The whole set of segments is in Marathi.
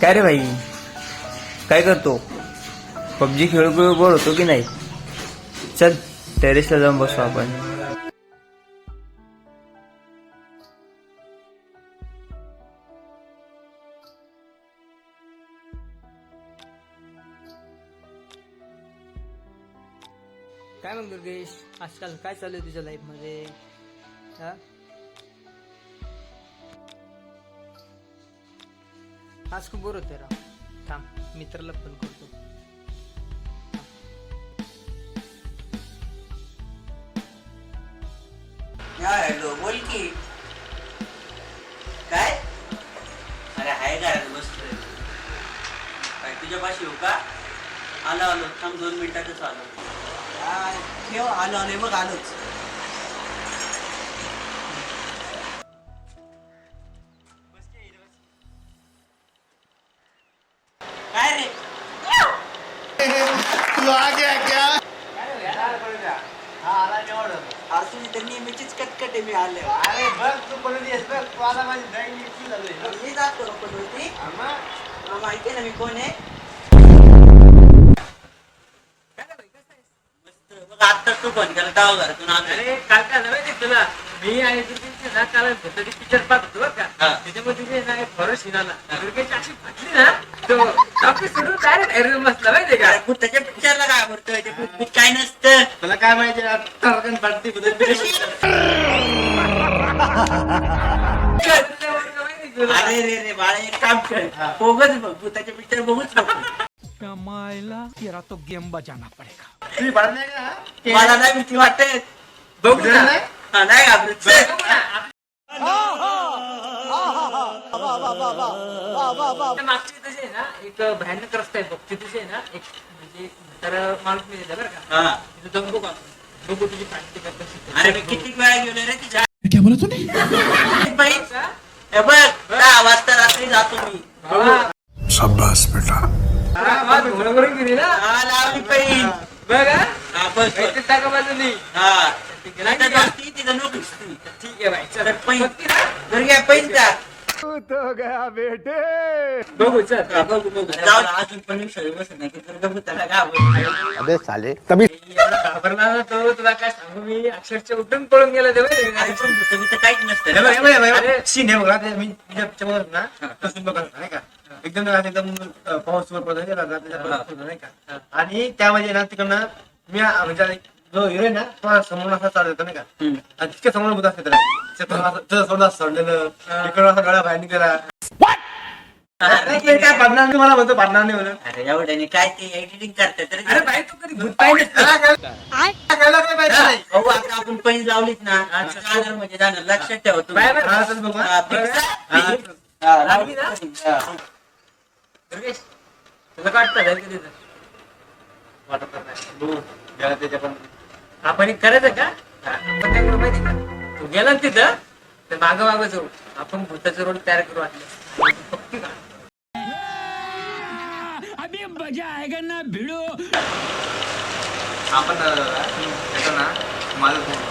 काय रे भाई? काय करतो? पबजी खेळू खेळू बोर होतो की नाही? चल टेरेसला जाऊन बसू आपण. काय मग दुर्गेश आजकाल काय चालू आहे तुझ्या लाईफमध्ये? हा? आज खूप बोर होते राव. थांब मित्राला पण करतो. हॅलो बोल की. काय? अरे आहे घरात बसतोय काय तुझ्यापाशी येऊ का? आलो आलो. थांब दोन मिनिटातच आलो. काय, ठेव आलो आलो. मग आलोच. आहे मी आले अरे बघ तू बघ तू आता माझी बॅग निघती झाली. मी जातो का पण होती माहिती आहे ना मी कोण आहे? आता तू फोन केला तेव्हा घरातून आलो. अरे काल काय झालं माहिती तुला. मी आणि तू तिथे ना काल पिक्चर पाहत होतो बरं का. त्याच्यामध्ये तिथे ना फॉरेस्ट दुर्गेची अशी फाटली ना तो ऑफिस सोडून डायरेक्ट एअरवेल बसला माहिती का? भूताच्या पिक्चरला काय आवडतोय ते भूत काय नसतं. तुला काय माहिती तुला अरे रे रे बाळा एक काम कर. बघच बघ भूताचे पिक्चर बघूच नको. तुम्ही पडत नाही का ते- मला नाही भीती वाटत. बघू ना. नाही? हा, घाबरत. मागची तशी आहे ना एक भयानक रस्ता आहे बघ तिथे आहे ना एक म्हणजे तर माणूस मी बरं का. तिथे जाऊन बघू आपण. बघू तुझी प्रॅक्टिस कशी अरे किती वेळा गेलो रे तिच्या बाई, हे? बघ दहा वाजता रात्री जातो मी. शाबाश बेटा. घोडा गेली ना? हा लावली पाहिजे बघ हा. हा बस बस. इथे टाका बाजूनी. हा. ठीक तिथं आहे. बाई. चल. तर पैन. बघती ना? बघू चल बघू, बघू. जाऊ दे, अजून पण मी सगळी बसत नाही की. अबे साले तभी एवढा घाबरला ना तो तुला काय सांगू मी अक्षरशः उठून पळून गेला ते माहिती अरे का? पण काहीच नसतं. सीन बघ, मी तुझ्या होतो ना तसं बघत नाही का एकदम अं, पाऊस वर पडत रात्रीचा पाऊस नाही का आणि त्यामध्ये ना तिकडनं मी आ- म्हणजे जो हिरो आहे ना तो समोर असा चालत होता नाही का. आणि तितक्या समोर बुद्ध असते त्याला सोडलं सोडलेलं बाहेर निघाला काय पडणार नाही मला म्हणतो पडणार नाही म्हणून अरे एवढ्याने काय ते एडिटिंग करतात तरी अरे बाई तू कधी भूत पाहिजे त्याला काय- आता आपण पैन ना म्हणजे जाणार लक्षात ठेवा तुम्ही बाय बाय. हा, चल बघू. हा, fix आहे? हा. हा, लावली ना? हा. दुर्गेश, तुला काय वाटतं जाईल का तिथं? वाटत नाही. बघू. गेला त्याच्या पण आपण एक करायचं का माहिती का गेला ना तिथं तर मागं मागं जाऊ. आपण भूताचं रोड तयार करू वाटलं. पक्की का आपण येतो ना माझं फोन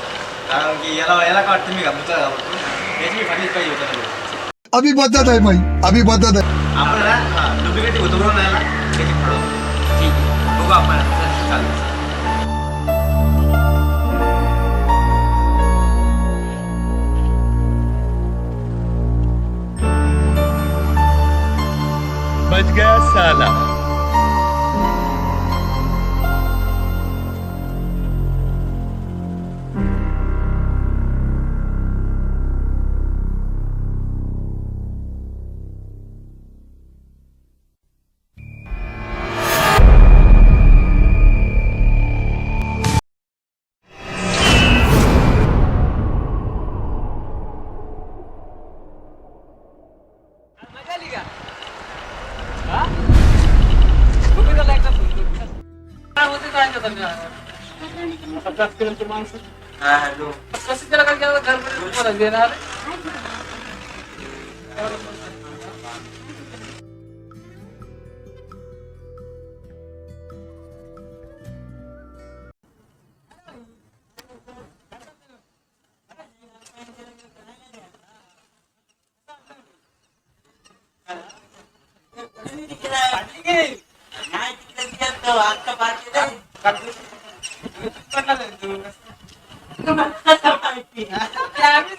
कारण की याला याला काय वाटतं मी घाबरतो घाबरतो याची फॅमिली पाहिजे होतं अभी बदत है भाई अभी बदत है आपण ना डुप्लिकेट होतो बरोबर नाही ना त्याची फाडू ठीक आहे. बघू आपण चल, होते काय नाही समजा. पचास किलोची माणसं. हा, हॅलो कसं त्याला काय केलं? घरमध्ये तुम्हाला देणार तुम्ही तिकडे नाही तिकडे गेलतो अख्खा पार्टी नाही. आम्ही